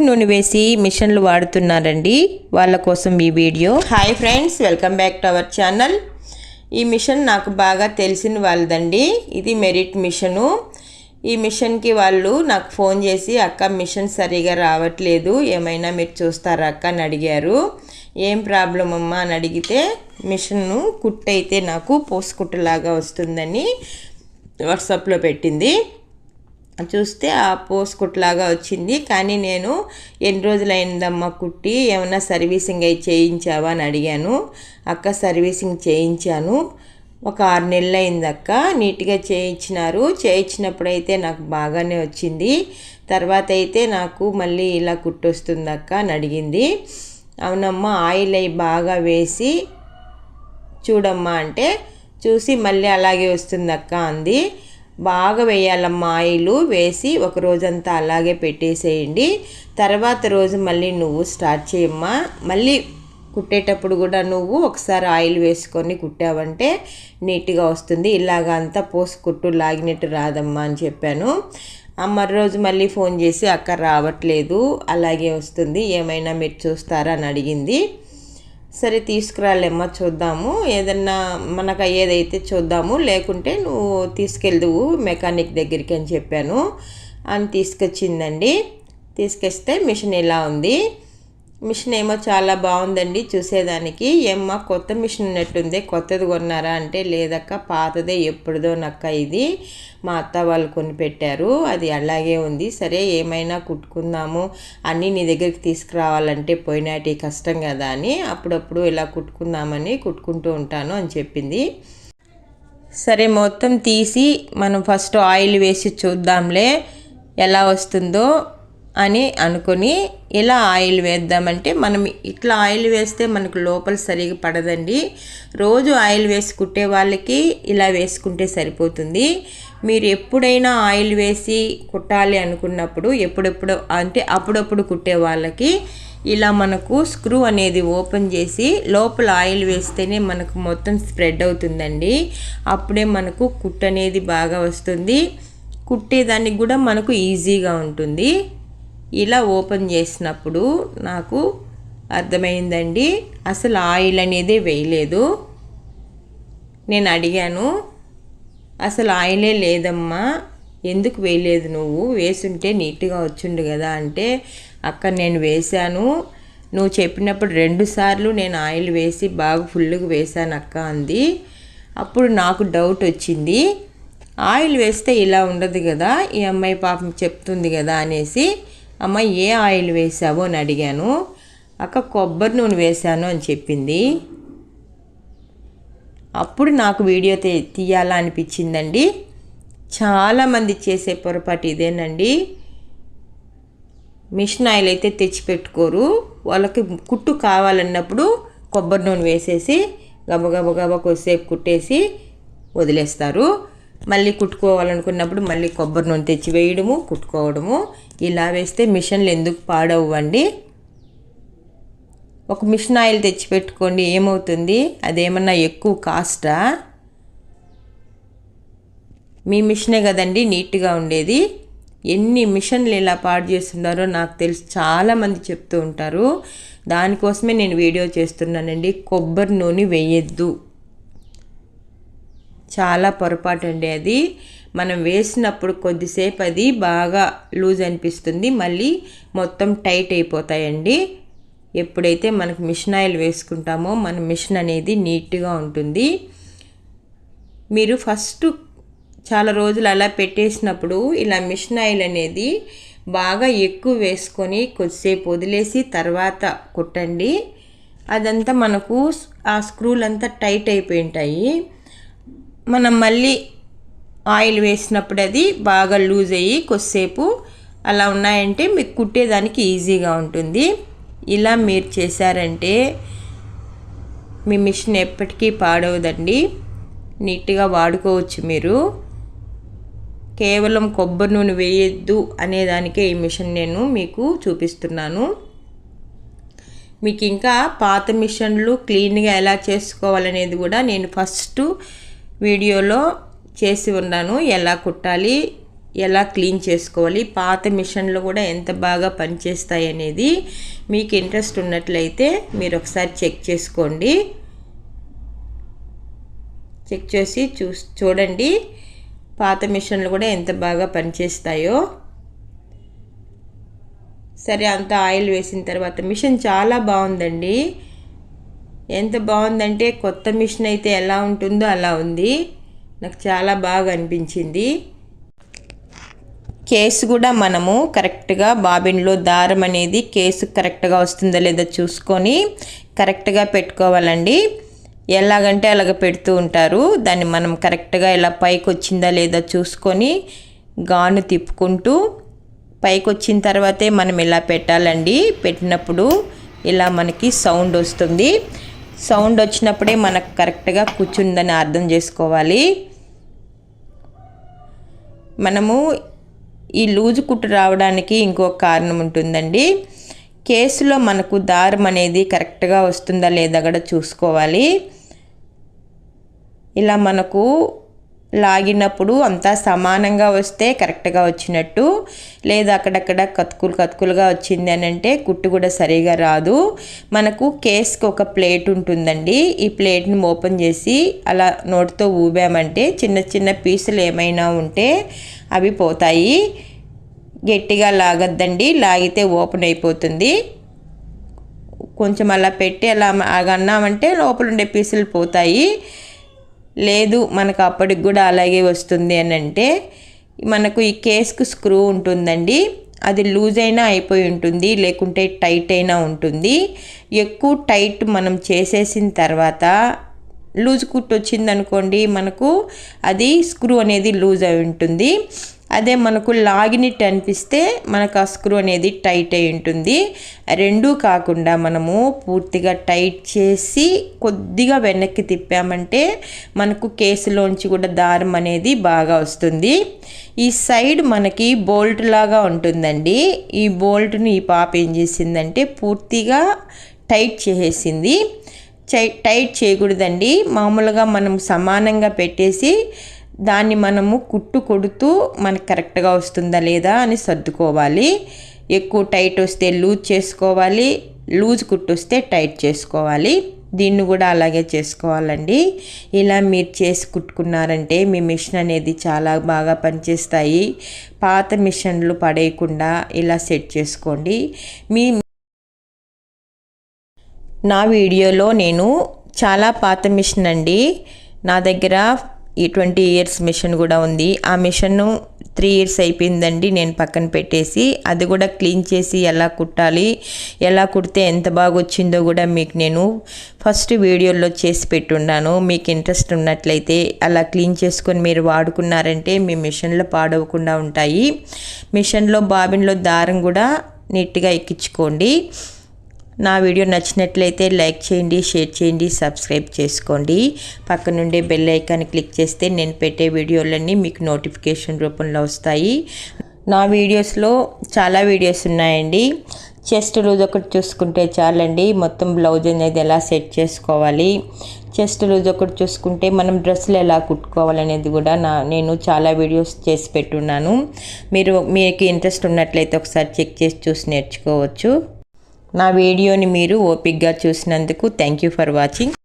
నూనె వేసి మిషన్లు వాడుతున్నారండి. వాళ్ళ కోసం ఈ video. Hi friends welcome back to our channel ఈ మిషన్ నాకు బాగా తెలిసిన వాళ్ళదండి. ఇది మెరిట్ మిషను. ఈ మిషన్కి వాళ్ళు నాకు ఫోన్ చేసి అక్క మిషన్ సరిగా రావట్లేదు. ఏమైనా మీరు చూస్తారా అక్క? అని అడిగారు. ఏం ప్రాబ్లం అమ్మా? అని అడిగితే మిషన్ను కుట్టయితే నాకు పోసుకుట్టలాగా వస్తుందని వాట్సాప్లో పెట్టింది. చూస్తే ఆ పోసుకుట్లాగా వచ్చింది. కానీ నేను ఎన్ని రోజులైందమ్మా కుట్టి ఏమన్నా సర్వీసింగ్ అయి చేయించావా అని అడిగాను. అక్క సర్వీసింగ్ చేయించాను. ఒక ఆరు నెలలు అయింది అక్క నీట్గా చేయించినారు. చేయించినప్పుడైతే నాకు బాగానే వచ్చింది. తర్వాత అయితే నాకు మళ్ళీ ఇలా కుట్టొస్తుంది అక్క అని అడిగింది. అవునమ్మా ఆయిల్ అయి బాగా వేసి చూడమ్మా అంటే చూసి మళ్ళీ అలాగే వస్తుంది అక్క అంది. బాగా వేయాలమ్మా ఆయిలు వేసి ఒక రోజంతా అలాగే పెట్టేసేయండి. తర్వాత రోజు మళ్ళీ నువ్వు స్టార్ట్ చేయమ్మా. మళ్ళీ కుట్టేటప్పుడు కూడా నువ్వు ఒకసారి ఆయిల్ వేసుకొని కుట్టావంటే నీట్గా వస్తుంది. ఇలాగ అంతా పోసి కుట్టు లాగినట్టు రాదమ్మా అని చెప్పాను. మరో రోజు మళ్ళీ ఫోన్ చేసి అక్క రావట్లేదు అలాగే వస్తుంది. ఏమైనా మీరు చూస్తారా అని అడిగింది. సరే తీసుకురాలేమ్మా చూద్దాము. ఏదన్నా మనకు అయ్యేదైతే చూద్దాము. లేకుంటే నువ్వు తీసుకెళ్దువు మెకానిక్ దగ్గరికి అని చెప్పాను. అని తీసుకొచ్చిందండి. తీసుకొస్తే మిషన్ ఇలా ఉంది? మిషన్ ఏమో చాలా బాగుందండి చూసేదానికి. ఏమ్మా కొత్త మిషన్ ఉన్నట్టుంది కొత్తది కొన్నారా అంటే లేదక్క పాతదే ఎప్పుడుదో నక్క ఇది. మా అత్త వాళ్ళు కొని పెట్టారు అది అలాగే ఉంది. సరే ఏమైనా కుట్టుకుందాము అన్నీ నీ దగ్గరికి తీసుకురావాలంటే పోయినాటి కష్టం కదా అని అప్పుడప్పుడు ఇలా కుట్టుకుందామని కుట్టుకుంటూ ఉంటాను అని చెప్పింది. సరే మొత్తం తీసి మనం ఫస్ట్ ఆయిల్ వేసి చూద్దాంలే ఎలా వస్తుందో. అని అనుకొని ఇలా ఆయిల్ వేద్దామంటే మనం ఇట్లా ఆయిల్ వేస్తే మనకు లోపల సరిగా పడదండి. రోజు ఆయిల్ వేసి కుట్టే వాళ్ళకి ఇలా వేసుకుంటే సరిపోతుంది. మీరు ఎప్పుడైనా ఆయిల్ వేసి కుట్టాలి అనుకున్నప్పుడు ఎప్పుడెప్పుడు అంటే అప్పుడప్పుడు కుట్టే వాళ్ళకి ఇలా మనకు స్క్రూ అనేది ఓపెన్ చేసి లోపల ఆయిల్ వేస్తేనే మనకు మొత్తం స్ప్రెడ్ అవుతుందండి. అప్పుడే మనకు కుట్ అనేది బాగా వస్తుంది. కుట్టేదానికి కూడా మనకు ఈజీగా ఉంటుంది. ఇలా ఓపెన్ చేసినప్పుడు నాకు అర్థమైందండి. అసలు ఆయిల్ అనేది వేయలేదు. నేను అడిగాను అసలు ఆయిలే లేదమ్మా ఎందుకు వేయలేదు నువ్వు? వేసుంటే నీట్గా వచ్చిండు కదా అంటే అక్కడ నేను వేశాను. నువ్వు చెప్పినప్పుడు రెండు సార్లు నేను ఆయిల్ వేసి బాగా ఫుల్గా వేశాను అక్క అంది. అప్పుడు నాకు డౌట్ వచ్చింది. ఆయిల్ వేస్తే ఇలా ఉండదు కదా ఈ అమ్మాయి పాపం చెప్తుంది కదా అనేసి అమ్మ ఏ ఆయిల్ వేసావు అని అడిగాను. అక్క కొబ్బరి నూనె వేశాను అని చెప్పింది. అప్పుడు నాకు వీడియో తీయాలా అనిపించిందండి. చాలామంది చేసే పొరపాటు ఇదేనండి. మిషన్ ఆయిల్ అయితే తెచ్చిపెట్టుకోరు. వాళ్ళకి కుట్టు కావాలన్నప్పుడు కొబ్బరి నూనె వేసేసి గబగబ గబ కొద్దిసేపు కుట్టేసి వదిలేస్తారు. మళ్ళీ కుట్టుకోవాలనుకున్నప్పుడు మళ్ళీ కొబ్బరి నూనె తెచ్చి వేయడము కుట్టుకోవడము. ఇలా వేస్తే మిషన్లు ఎందుకు పాడవ్వండి? ఒక మిషన్ ఆయిల్ తెచ్చి పెట్టుకోండి ఏమవుతుంది? అదేమన్నా ఎక్కువ కాస్టా? మీ మిషనే కదండి నీట్గా ఉండేది. ఎన్ని మిషన్లు ఇలా పాడు చేస్తున్నారో నాకు తెలిసి చాలామంది చెప్తూ ఉంటారు. దానికోసమే నేను వీడియో చేస్తున్నానండి. కొబ్బరి నూనె వేయద్దు. చాలా పొరపాటు అండి అది. మనం వేసినప్పుడు కొద్దిసేపు అది బాగా లూజ్ అనిపిస్తుంది. మళ్ళీ మొత్తం టైట్ అయిపోతాయండి. ఎప్పుడైతే మనకు మిషన్ ఆయిల్ వేసుకుంటామో మన మిషన్ అనేది నీట్గా ఉంటుంది. మీరు ఫస్ట్ చాలా రోజులు అలా పెట్టేసినప్పుడు ఇలా మిషన్ ఆయిల్ అనేది బాగా ఎక్కువ వేసుకొని కొద్దిసేపు వదిలేసి తర్వాత కుట్టండి. అదంతా మనకు ఆ స్క్రూలు అంతా టైట్ అయిపోయి ఉంటాయి. మనం మళ్ళీ ఆయిల్ వేసినప్పుడు అది బాగా లూజ్ అయ్యి కొద్దిసేపు అలా ఉన్నాయంటే మీకు కుట్టేదానికి ఈజీగా ఉంటుంది. ఇలా మీరు చేశారంటే మీ మిషన్ ఎప్పటికీ పాడవదండి. నీట్గా వాడుకోవచ్చు మీరు. కేవలం కొబ్బరి నూనె వేయద్దు అనేదానికే ఈ మిషన్ నేను మీకు చూపిస్తున్నాను. మీకు ఇంకా పాత మిషన్లు క్లీన్గా ఎలా చేసుకోవాలనేది కూడా నేను ఫస్ట్ వీడియోలో చేసి ఉన్నాను. ఎలా కుట్టాలి ఎలా క్లీన్ చేసుకోవాలి పాత మిషన్లు కూడా ఎంత బాగా పనిచేస్తాయి అనేది మీకు ఇంట్రెస్ట్ ఉన్నట్లయితే మీరు ఒకసారి చెక్ చేసుకోండి. చెక్ చేసి చూ చూడండి పాత మిషన్లు కూడా ఎంత బాగా పనిచేస్తాయో. సరే అంత ఆయిల్ వేసిన తర్వాత మిషన్ చాలా బాగుందండి. ఎంత బాగుందంటే కొత్త మిషన్ అయితే ఎలా ఉంటుందో అలా ఉంది. నాకు చాలా బాగా అనిపించింది. కేసు కూడా మనము కరెక్ట్గా బాబిన్లో దారం అనేది కేసు కరెక్ట్గా వస్తుందో లేదో చూసుకొని కరెక్ట్గా పెట్టుకోవాలండి. ఎలాగంటే అలాగ పెడుతూ ఉంటారు. దాన్ని మనం కరెక్ట్గా ఇలా పైకి వచ్చిందా లేదా చూసుకొని గాను తిప్పుకుంటూ పైకి వచ్చిన తర్వాతే మనం ఇలా పెట్టాలండి. పెట్టినప్పుడు ఇలా మనకి సౌండ్ వస్తుంది. సౌండ్ వచ్చినప్పుడే మనకు కరెక్ట్గా కూర్చుందని అర్థం చేసుకోవాలి. మనము ఈ లూజు కుట్టు రావడానికి ఇంకొక కారణం ఉంటుందండి. కేసులో మనకు దారం అనేది కరెక్ట్గా వస్తుందా లేదా కూడా చూసుకోవాలి. ఇలా మనకు లాగినప్పుడు అంతా సమానంగా వస్తే కరెక్ట్గా వచ్చినట్టు. లేదా అక్కడక్కడ కతుకులు కతుకులుగా వచ్చింది అని అంటే కుట్టు కూడా సరిగా రాదు. మనకు కేస్కి ఒక ప్లేట్ ఉంటుందండి. ఈ ప్లేట్ని ఓపెన్ చేసి అలా నోటితో ఊబామంటే చిన్న చిన్న పీసులు ఏమైనా ఉంటే అవి పోతాయి. గట్టిగా లాగద్దండి. లాగితే ఓపెన్ అయిపోతుంది. కొంచెం అలా పెట్టి అలా అన్నామంటే లోపల ఉండే పీసులు పోతాయి. లేదు మనకు అప్పటికి కూడా అలాగే వస్తుంది అని అంటే మనకు ఈ కేస్కు స్క్రూ ఉంటుందండి. అది లూజ్ అయినా అయిపోయి ఉంటుంది లేకుంటే టైట్ అయినా ఉంటుంది. ఎక్కువ టైట్ మనం చేసేసిన తర్వాత లూజ్ కుట్టు వచ్చిందనుకోండి మనకు అది స్క్రూ అనేది లూజ్ అయి ఉంటుంది. అదే మనకు లాగినట్టు అనిపిస్తే మనకు ఆ స్క్రూ అనేది టైట్ అయి ఉంటుంది. రెండూ కాకుండా మనము పూర్తిగా టైట్ చేసి కొద్దిగా వెనక్కి తిప్పామంటే మనకు కేసులోంచి కూడా దారం అనేది బాగా వస్తుంది. ఈ సైడ్ మనకి బోల్ట్ లాగా ఉంటుందండి. ఈ బోల్ట్ని ఈ పాప ఏం చేసిందంటే పూర్తిగా టైట్ చేసేసింది. టైట్ చేయకూడదండి. మామూలుగా మనం సమానంగా పెట్టేసి దాన్ని మనము కుట్టు కొడుతూ మనకు కరెక్ట్గా వస్తుందా లేదా అని సర్దుకోవాలి. ఎక్కువ టైట్ వస్తే లూజ్ చేసుకోవాలి. లూజ్ కుట్టు వస్తే టైట్ చేసుకోవాలి. దీన్ని కూడా అలాగే చేసుకోవాలండి. ఇలా మీరు చేసి కుట్టుకున్నారంటే మీ మిషన్ అనేది చాలా బాగా పనిచేస్తాయి. పాత మిషన్లు పడేయకుండా ఇలా సెట్ చేసుకోండి. మీ నా వీడియోలో నేను చాలా పాత మిషన్ అండి. నా దగ్గర ఈ ట్వంటీ ఇయర్స్ మిషన్ కూడా ఉంది. ఆ మిషన్ త్రీ ఇయర్స్ అయిపోయిందండి నేను పక్కన పెట్టేసి. అది కూడా క్లీన్ చేసి ఎలా కుట్టాలి ఎలా కుడితే ఎంత బాగా వచ్చిందో కూడా మీకు నేను ఫస్ట్ వీడియోలో చేసి పెట్టున్నాను మీకు ఇంట్రెస్ట్ ఉన్నట్లయితే అలా క్లీన్ చేసుకొని మీరు వాడుకున్నారంటే మీ మిషన్లో పాడవకుండా ఉంటాయి. మిషన్లో బాబిన్లో దారం కూడా నీట్గా ఎక్కించుకోండి. నా వీడియో నచ్చినట్లయితే లైక్ చేయండి షేర్ చేయండి సబ్స్క్రైబ్ చేసుకోండి. పక్క నుండే బెల్ ఐకాన్ క్లిక్ చేస్తే నేను పెట్టే వీడియోలన్నీ మీకు నోటిఫికేషన్ రూపంలో వస్తాయి. నా వీడియోస్లో చాలా వీడియోస్ ఉన్నాయండి. చెస్ట్ లూజ్ ఒకటి చూసుకుంటే చాలండి. మొత్తం బ్లౌజ్ అనేది ఎలా సెట్ చేసుకోవాలి? చెస్ట్ లూజ్ ఒకటి చూసుకుంటే మనం డ్రెస్సులు ఎలా కుట్టుకోవాలనేది కూడా నా నేను చాలా వీడియోస్ చేసి పెట్టున్నాను. మీరు మీకు ఇంట్రెస్ట్ ఉన్నట్లయితే ఒకసారి చెక్ చేసి చూసి నేర్చుకోవచ్చు. నా వీడియోని మీరు ఓపిక్గా చూసినందుకు థ్యాంక్ యూ ఫర్ వాచింగ్.